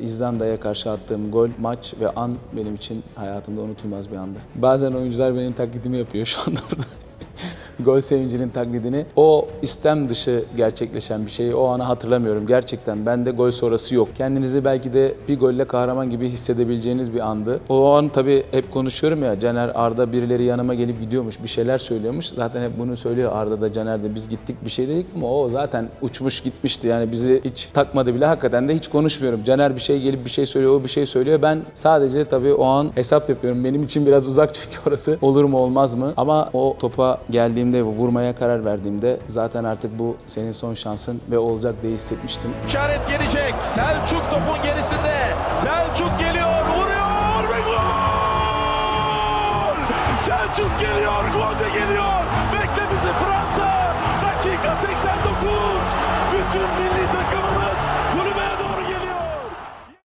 İzlanda'ya karşı attığım gol, maç ve an benim için hayatımda unutulmaz bir andı. Bazen oyuncular benim taklidimi yapıyor şu anda burada. Gol sevincinin taklidini. O istem dışı gerçekleşen bir şeyi o anı hatırlamıyorum. Gerçekten bende gol sonrası yok. Kendinizi belki de bir golle kahraman gibi hissedebileceğiniz bir andı. O an tabii hep konuşuyorum ya Caner Arda birileri yanıma gelip gidiyormuş bir şeyler söylüyormuş. Zaten hep bunu söylüyor Arda da Caner de biz gittik bir şey dedik ama o zaten uçmuş gitmişti. Yani bizi hiç takmadı bile hakikaten de hiç konuşmuyorum. Caner bir şey gelip bir şey söylüyor o bir şey söylüyor. Ben sadece tabii o an hesap yapıyorum. Benim için biraz uzak çünkü orası olur mu olmaz mı? Ama o topa geldiğimde vurmaya karar verdiğimde zaten artık bu senin son şansın ve olacak diye hissetmiştim. İşaret gelecek. Selçuk topun gerisinde. Selçuk geliyor, vuruyor ve gol! Selçuk geliyor, gol de geliyor. Bekle bizi Fransa. Dakika 89. Bütün milli takımını